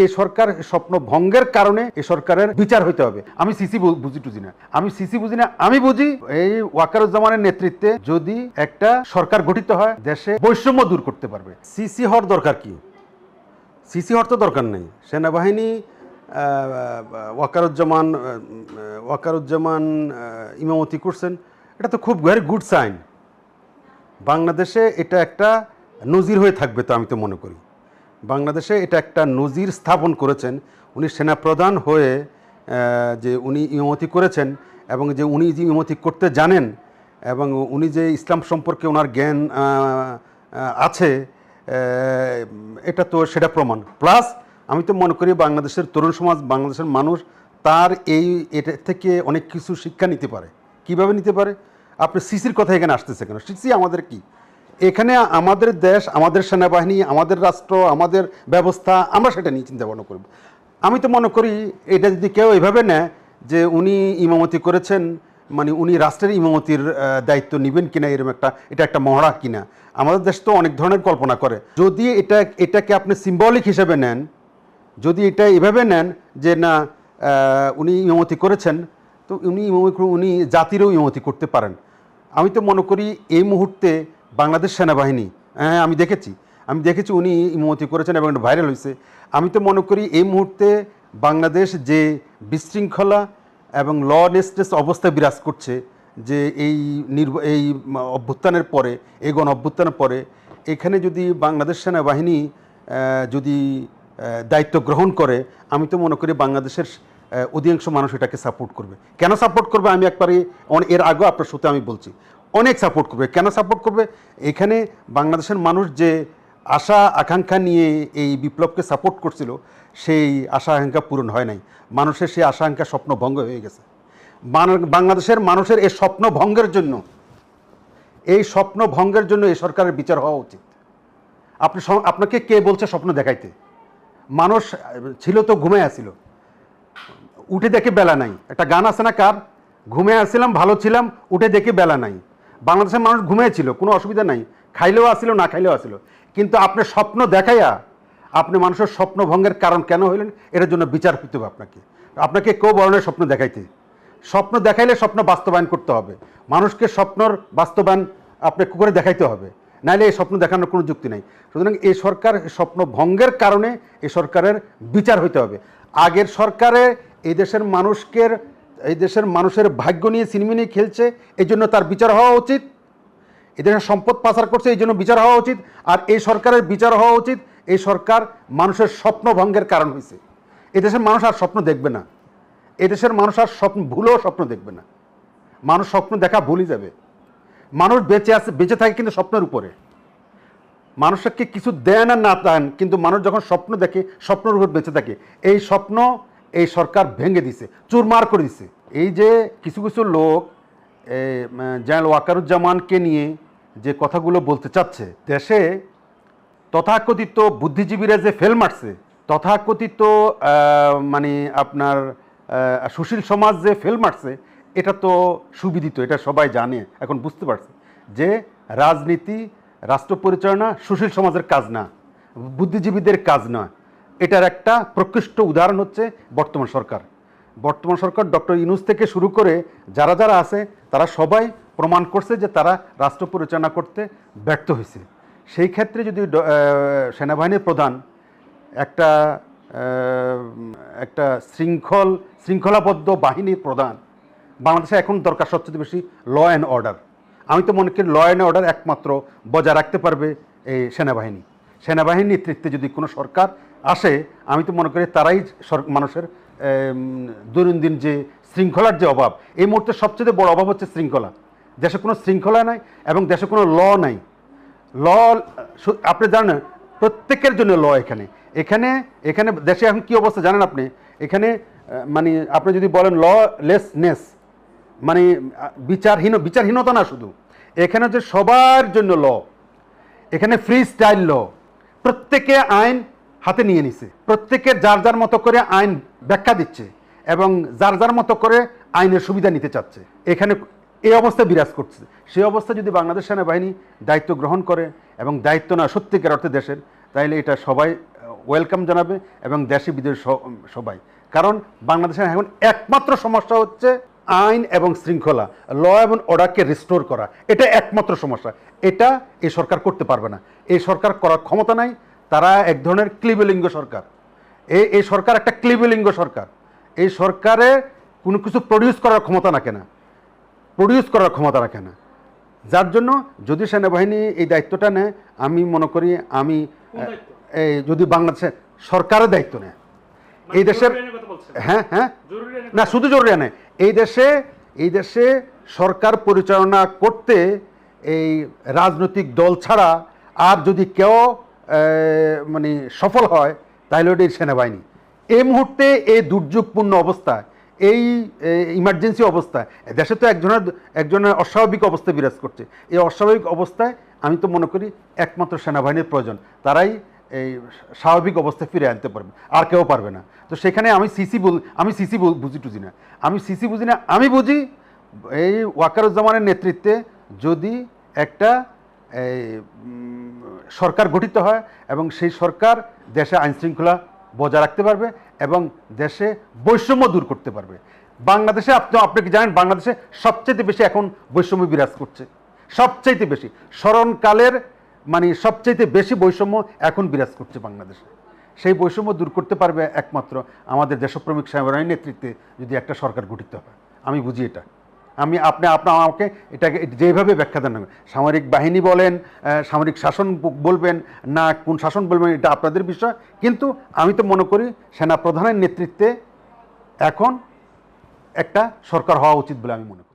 এই সরকার স্বপ্ন ভঙ্গের কারণে এই সরকারের বিচার হইতে হবে। আমি সিসি বুঝি টুঝি না। আমি সিসি বুঝি না, আমি বুঝি এই ওয়াকারুজ্জামানের নেতৃত্বে যদি একটা সরকার গঠিত হয়, দেশে বৈষম্য দূর করতে পারবে। সিসি হওয়ার দরকার কি? সিসি হওয়ার তো দরকার নেই। সেনাবাহিনী ওয়াকারুজ্জামান ওয়াকারুজ্জামান ইমামতি করছেন। এটা তো খুব ভেরি গুড সাইন বাংলাদেশে এটা একটা নজির হয়ে থাকবে তো আমি তো মনে করি। বাংলাদেশে এটা একটা নজির স্থাপন করেছেন। উনি সেনাপ্রধান হয়ে যে উনি ইমামতি করেছেন এবং যে উনি যে ইমতি করতে জানেন এবং উনি যে ইসলাম সম্পর্কে ওনার জ্ঞান আছে এটা তো সেটা প্রমাণ। প্লাস আমি তো মনে করি বাংলাদেশের তরুণ সমাজ, বাংলাদেশের মানুষ তার এই এটা থেকে অনেক কিছু শিক্ষা নিতে পারে। কীভাবে নিতে পারে? আপনি সিসির কথা এখানে আসতেছে কেন? সিসি আমাদের কি? এখানে আমাদের দেশ, আমাদের সেনাবাহিনী, আমাদের রাষ্ট্র, আমাদের ব্যবস্থা, আমরা সেটা নিয়ে চিন্তা ভাবনা করব। আমি তো মনে করি এটা যদি কেউ এভাবে নেয় যে উনি ইমামতি করেছেন মানে উনি রাষ্ট্রের ইমামতির দায়িত্ব নেবেন কিনা এরকম একটা, এটা একটা মহড়া কিনা, আমাদের দেশ তো অনেক ধরনের কল্পনা করে। যদি এটা, এটাকে আপনি সিম্বলিক হিসেবে নেন, যদি এটা এভাবে নেন যে না উনি ইমামতি করেছেন, তো উনি উনি জাতিরও ইমামতি করতে পারেন। আমি তো মনে করি এই মুহূর্তে বাংলাদেশ সেনাবাহিনী। হ্যাঁ আমি দেখেছি। আমি দেখেছি উনি ইমামতি করেছেন এবং ভাইরাল হয়েছে। আমি তো মনে করি এই মুহূর্তে বাংলাদেশ যে বিশৃঙ্খলা এবং লনেসনেস অবস্থায় বিরাজ করছে, যে এই নির্ব, এই অভ্যুত্থানের পরে, এই গণ অভ্যুত্থানের পরে, এখানে যদি বাংলাদেশ সেনাবাহিনী যদি দায়িত্ব গ্রহণ করে, আমি তো মনে করি বাংলাদেশের অধিকাংশ মানুষ এটাকে সাপোর্ট করবে। কেন সাপোর্ট করবে আমি একবারই, অন- এর আগেও আপনার সাথে আমি বলছি। অনেক সাপোর্ট করবে। কেন সাপোর্ট করবে? এখানে বাংলাদেশের মানুষ যে আশা, আকাঙ্ক্ষা নিয়ে এই বিপ্লবকে সাপোর্ট করছিল, সেই আশা, আকাঙ্ক্ষা পূরণ হয় নাই। মানুষের সেই আশা, আকাঙ্ক্ষা স্বপ্ন ভঙ্গ হয়ে গেছে। বাংলাদেশের মানুষের এই স্বপ্ন ভঙ্গের জন্য, এই স্বপ্ন ভঙ্গের জন্য এই সরকারের বিচার হওয়া উচিত। আপনি আপনাকে কে বলছে স্বপ্ন দেখাইতে? মানুষ ছিল তো ঘুমে আসিল উঠে দেখে বেলা নাই। একটা গান আছে না কার? ঘুমে আসছিলাম, ভালো ছিলাম, উঠে দেখে বেলা নাই। বাংলাদেশের মানুষ ঘুমিয়েছিল, কোনো অসুবিধা নাই। খাইলেও আসিল, না খাইলেও আসিল। কিন্তু আপনি স্বপ্ন দেখাইয়া আপনি মানুষের স্বপ্ন ভঙ্গের কারণ কেন হইলেন, এটার জন্য বিচার করতে হবে আপনাকে। আপনাকে কেউ বরণের স্বপ্ন দেখাইতে। স্বপ্ন দেখাইলে স্বপ্ন বাস্তবায়ন করতে হবে। মানুষকে স্বপ্নর বাস্তবায়ন আপনি করে দেখাইতে হবে? নাইলে এই স্বপ্ন দেখানোর কোনো যুক্তি নাই। সুতরাং এই সরকার স্বপ্ন ভঙ্গের কারণে এই সরকারের বিচার হইতে হবে। আগের সরকারে এই দেশের মানুষকে এই দেশের মানুষের ভাগ্য নিয়ে সিনেমা নিয়ে খেলছে, এই জন্য তার বিচার হওয়া উচিত। এদেশের সম্পদ পাচার করছে, এই জন্য বিচার হওয়া উচিত। আর এই সরকারের বিচার হওয়া উচিত, এই সরকার মানুষের স্বপ্ন ভঙ্গের কারণ হয়েছে। এদেশের মানুষ আর স্বপ্ন দেখবে না। এদেশের মানুষ আর স্বপ্ন, ভুলেও স্বপ্ন দেখবে না। মানুষ স্বপ্ন দেখা ভুলই যাবে। মানুষ বেঁচে আছে, বেঁচে থাকে কিন্তু স্বপ্নের উপরে। মানুষকে কিছু দেন আর না দেন, কিন্তু মানুষ যখন স্বপ্ন দেখে, স্বপ্নের উপর বেঁচে থাকে। এই স্বপ্ন এই সরকার ভেঙে দিছে, চুরমার করে দিছে। এই যে কিছু কিছু লোক জেনারেল ওয়াকারুজ্জামানকে নিয়ে যে কথাগুলো বলতে চাচ্ছে, দেশে তথাকথিত বুদ্ধিজীবীরা যে ফেল মারছে, তথাকথিত মানে আপনার সুশীল সমাজ যে ফেল মারছে, এটা তো সুবিদিত, এটা সবাই জানে, এখন বুঝতে পারছে। যে রাজনীতি, রাষ্ট্র পরিচালনা সুশীল সমাজের কাজ না, বুদ্ধিজীবীদের কাজ না এটার একটা প্রকৃষ্ট উদাহরণ হচ্ছে বর্তমান সরকার। বর্তমান সরকার ডক্টর ইনুস থেকে শুরু করে যারা যারা আছে, তারা সবাই প্রমাণ করছে যে তারা রাষ্ট্র পরিচালনা করতে ব্যর্থ হয়েছে। সেই ক্ষেত্রে যদি সেনাবাহিনীর প্রধান একটা একটা শৃঙ্খল, শৃঙ্খলাবদ্ধ বাহিনীর প্রধান, বাংলাদেশে এখন দরকার সবচেয়ে বেশি ল অ্যান্ড অর্ডার আমি তো মনে করি ল অ্যান্ড অর্ডার একমাত্র বজায় রাখতে পারবে এই সেনাবাহিনী। সেনাবাহিনীর নেতৃত্বে যদি কোনো সরকার আসে, আমি তো মনে করি তারাই মানুষের দৈনন্দিন যে শৃঙ্খলার যে অভাব, এই মুহূর্তে সবচেয়ে বড় অভাব হচ্ছে শৃঙ্খলা। দেশে কোনো শৃঙ্খলা নাই এবং দেশে কোনো ল নাই। ল আপনি জানেন, প্রত্যেকের জন্য ল এখানে। এখানে এখানে দেশে এখন কি অবস্থা জানেন আপনি? এখানে মানে আপনি যদি বলেন ল লেসনেস মানে বিচারহীন, বিচারহীনতা না শুধু, এখানে যে সবার জন্য ল। এখানে ফ্রি স্টাইল ল। প্রত্যেকে আইন হাতে নিয়ে নিছে। প্রত্যেকের যার যার মতো করে আইন ব্যাখ্যা দিচ্ছে এবং যার যার মতো করে আইনের সুবিধা নিতে চাচ্ছে। এখানে এই অবস্থা বিরাজ করছে। সেই অবস্থা যদি বাংলাদেশ সেনাবাহিনী দায়িত্ব গ্রহণ করে এবং দায়িত্ব না সত্যিকার অর্থে দেশের, তাইলে এটা সবাই ওয়েলকাম জানাবে এবং দেশে বিদেশ সবাই। কারণ বাংলাদেশের এখন একমাত্র সমস্যা হচ্ছে আইন এবং শৃঙ্খলা, ল এবং অর্ডারকে রিস্টোর করা। এটা একমাত্র সমস্যা। এটা এই সরকার করতে পারবে না। এই সরকার করার ক্ষমতা নাই। তারা এক ধরনের ক্লিবলিঙ্গ সরকার। এই এই সরকার একটা ক্লিবলিঙ্গ সরকার। এই সরকারে কোনো কিছু প্রডিউস করার ক্ষমতা রাখে না। প্রডিউস করার ক্ষমতা রাখে না। যার জন্য যদি সেনাবাহিনী এই দায়িত্বটা নেয় আমি মনে করি আমি এই যদি বাংলাদেশের সরকারের দায়িত্ব নেয়। মানে এই দেশের। হ্যাঁ হ্যাঁ। না শুধু জরুরি নেই এই দেশে এই দেশে সরকার পরিচালনা করতে এই রাজনৈতিক দল ছাড়া আর যদি কেউ মানে সফল হয় তাহলে ওটা সেনাবাহিনী। এই মুহূর্তে এই দুর্যোগপূর্ণ অবস্থায় এই ইমার্জেন্সি অবস্থায় দেশে তো একজনের একজনের অস্বাভাবিক অবস্থা বিরাজ করছে। এই অস্বাভাবিক অবস্থায় আমি তো মনে করি একমাত্র সেনাবাহিনীর প্রয়োজন। তারাই এই স্বাভাবিক অবস্থায় ফিরে আনতে পারবে, আর কেউ পারবে না। তো সেখানে আমি সিসি আমি সিসি বুঝি টুঝি না। আমি সিসি বুঝি না, আমি বুঝি এই ওয়াকারুজ্জামানের নেতৃত্বে যদি একটা সরকার গঠিত হয় এবং সেই সরকার দেশে আইনশৃঙ্খলা বজায় রাখতে পারবে এবং দেশে বৈষম্য দূর করতে পারবে। বাংলাদেশে আপনি আপনি কি জানেন বাংলাদেশে সবচেয়ে বেশি এখন বৈষম্য বিরাজ করছে? সবচাইতে বেশি। স্মরণকালের মানে সবচাইতে বেশি বৈষম্য এখন বিরাজ করছে বাংলাদেশে। সেই বৈষম্য দূর করতে পারবে একমাত্র আমাদের দেশপ্রেমিক সাহেবের নেতৃত্বে যদি একটা সরকার গঠিত হয়। আমি বুঝি এটা। আমি আপনি আপনার আমাকে এটাকে যেভাবে ব্যাখ্যা দেন সামরিক বাহিনী বলেন সামরিক শাসন বলবেন, না কোন শাসন বলবেন, এটা আপনাদের বিষয়। কিন্তু আমি তো মনে করি সেনাপ্রধানের নেতৃত্বে এখন একটা সরকার হওয়া উচিত বলে আমি মনে করি।